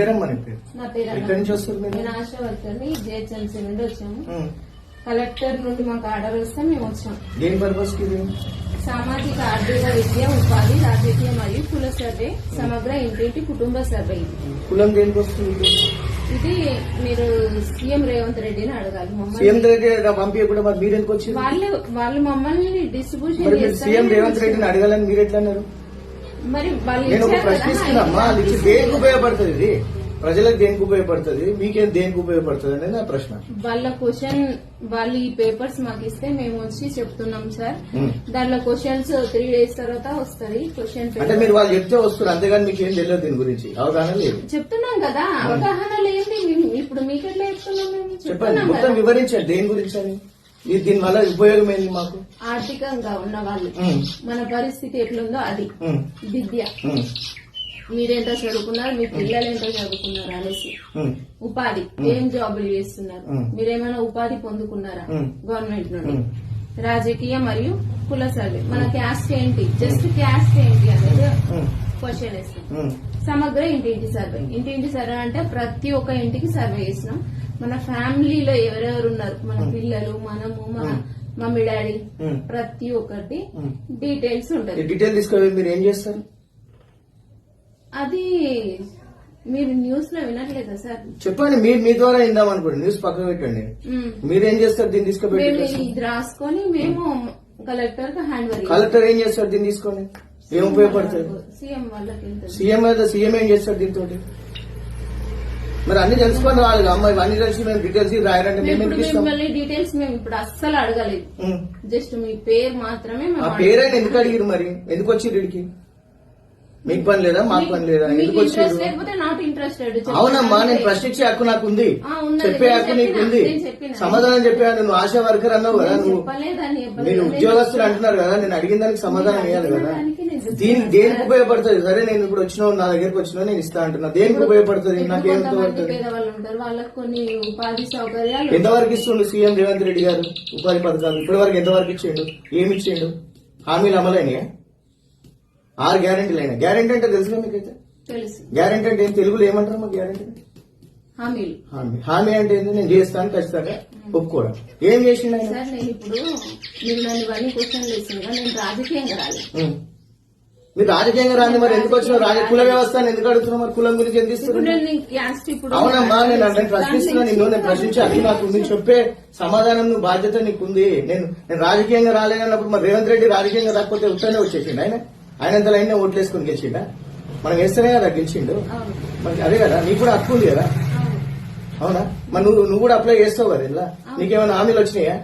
పేరమ్మా నీ పేరు? నా పేరు ఎక్కడి నుంచి వస్తారు మీరు? నేను ఆశా వర్కర్ని జిహెచ్ఎంసీ నుండి వచ్చాము. కలెక్టర్ నుండి మాకు ఆర్డర్ వస్తే మేము వచ్చాం. దేని పర్పస్కి ఇది? సామాజిక ఆర్థిక విద్య ఉపాధి రాజకీయ మరియు కుల సర్వే సమగ్ర ఇంటింటి కుటుంబ సర్వే. ఇది కులం దేనికి వస్తుంది ఇది? మీరు సీఎం రేవంత్ రెడ్డిని అడగాలి. సీఎం మమ్మల్ని దగ్గర పంపించకుండా మరి మీరు ఎందుకు వచ్చింది? వాళ్ళు వాళ్ళు మమ్మల్ని డిస్ట్రిబ్యూషన్ సీఎం రేవంత్ రెడ్డిని అడగాలని మీరు ఎట్లా అన్నారు? నేను ఒక అది దేనికి ఉపయోగపడుతుంది ఇది? ప్రజలకు దేనికి ఉపయోగపడుతుంది? మీకేం దేనికి ఉపయోగపడుతుంది అనేది నా ప్రశ్న. వాళ్ళ క్వశ్చన్ వాళ్ళు ఈ పేపర్స్ మాకు ఇస్తే మేము వచ్చి చెప్తున్నాం సార్. దాంట్లో క్వశ్చన్స్ త్రీ డేస్ తర్వాత వస్తుంది క్వశ్చన్ అంటే మీరు వాళ్ళు చెప్తే వస్తారు అంతేగాని మీకు ఏం తెలియదు దీని గురించి. అవగాహన లేదు. చెప్తున్నాం కదా. అవగాహన లేదు ఇప్పుడు మీకెట్లా చెప్తున్నాం మేము? చెప్పండి. చెప్తున్నాం మొత్తం వివరించండి. దేని గురించి అని? ఇది దీని వల్ల ఉపయోగం ఏంది మాకు? ఆర్థికంగా ఉన్న వాళ్ళు. మన పరిస్థితి ఎట్లుందో అది. విద్య. మీరెంత చదువుకున్నారు? మీ పిల్లలు ఎంత చదువుకున్నారు అనేసి. ఉపాధి. ఏం జాబులు చేస్తున్నారు. మీరేమైనా ఉపాధి పొందుకున్నారా. గవర్నమెంట్ నుండి. రాజకీయ మరియు కుల సర్వే. మన క్యాస్ట్ ఏంటి? జస్ట్ క్యాస్ట్ ఏంటి అనేది క్వశ్చన్ వేస్తాం. సమగ్ర ఇంటింటి సర్వే. ఇంటింటి సర్వే అంటే ప్రతి ఒక్క ఇంటికి సర్వే చేసినాం మన ఫ్యామిలీలో ఎవరెవరు ఉన్నారు మన పిల్లలు మనము మన మమ్మీ డాడీ. ప్రతి ఒక్కటి. డీటెయిల్స్ ఈ ఉంటది డీటెయిల్ తీసుకొని మీరు ఏం చేస్తారు? అది మీరు న్యూస్లో వినట్లేదా సార్? చెప్పండి మీరు మీ ద్వారా ఇందాం అనుకోండి న్యూస్ పక్కన పెట్టండి. మీరేం చేస్తారు దీన్ని తీసుకుపెట్టి ఇది రాసుకొని మేము కలెక్టర్కి హ్యాండ్ ఓవర్ కలెక్టర్ ఏం చేస్తారు దీన్ని తీసుకొని? ఏం ఉపయోగపడుతుంది సీఎం వాళ్ళకి సీఎం అయితే సీఎం ఏం చేస్తాడు దీంతో మరి అన్ని తెలుసుకొని రావాలి కదా, అమ్మాయి అన్ని తెలిసి మేము డీటెయిల్స్ రాయాలంటే మేము ఇప్పుడు డీటెయిల్స్ మేము ఇప్పుడు అస్సలు అడగలేదు. జస్ట్ మీ పేరు మాత్రమే మేము ఆ. పేరైనా ఎందుకు అడిగిరు మరి? ఎందుకు వచ్చి ఇడికి మీకు పని లేదా? మాకు పని లేదా? ఎందుకు ఇంట్రెస్టెడ్ అవునమ్మా నేను ప్రశ్నించే హక్కు నాకు ఉంది. చెప్పే నేను హక్కు నీకు ఉంది నేను. సమాధానం చెప్పాను. నువ్వు ఆశా వర్కర్ అన్నావు కదా నువ్వు మీరు ఉద్యోగస్తులు అంటున్నారు కదా నేను అడిగిన దానికి సమాధానం ఇవ్వాలి కదా. దీనికి దేనికి ఉపయోగపడుతుంది? సరే నేను ఇప్పుడు వచ్చినావు నా దగ్గరికి వచ్చినా నేను ఇస్తా అంటున్నా. దేనికి ఉపయోగపడుతుంది? నాకేం కొంతమంది ఉపయోగపడుతుంది? పేదవాళ్ళు ఉంటారు వాళ్ళకి కొన్ని ఉపాధి సౌకర్యాలు ఎంతవరకు ఇస్తుండు సీఎం రేవంత్ రెడ్డి గారు ఉపాధి పథకాలు? ఇప్పటి వరకు ఎంతవరకు ఇచ్చిండు? ఏమి ఇచ్చిండు? హామీలు అమలైనయా? ఆరు గ్యారెంటీలు అయినా గ్యారెంటీ అంటే తెలుసుగా మీకైతే? తెలుసు. గ్యారెంటీ అంటే ఏం? తెలుగులో ఏమంటారు మా గ్యారెంటీ? హామీ. హామీ అంటే ఏంది? నేను చేస్తాను ఖచ్చితంగా ఒప్పుకోవడం. ఏం చేసిండు ఆయన? సార్ నేను ఇప్పుడు నేను రాజకీయంగా రాలేదు. మీరు రాజకీయంగా రాంది మరి ఎందుకు వచ్చిన రాజ కుల వ్యవస్థ ఎందుకు అడుగుతున్నావు మరి కులం గురించి ఎందుకు ఇస్తున్నారు? నేను అవునమ్మా నేను నేను ప్రశ్నిస్తున్నా నిన్ను నేను ప్రశ్నించే. అది నాకు ఉంది చెప్పే సమాధానం నువ్వు బాధ్యత నీకుంది. నేను నేను రాజకీయంగా రాలేనన్నప్పుడు మరి రేవంత్ రెడ్డి రాజకీయంగా రాకపోతే ఉత్తనే వచ్చేసిండు ఆయన? ఆయన ఎంత లైన్ ఓట్లేసుకుని గెలిచిండా? మనం వేస్తేనే కదా గెలిచిండు. మరి అదే కదా నీకు కూడా హక్కు ఉంది కదా. అవును. అవునా? మరి నువ్వు నువ్వు కూడా అప్లై చేస్తావు కదా ఇలా నీకేమైనా హామీలు వచ్చినాయా?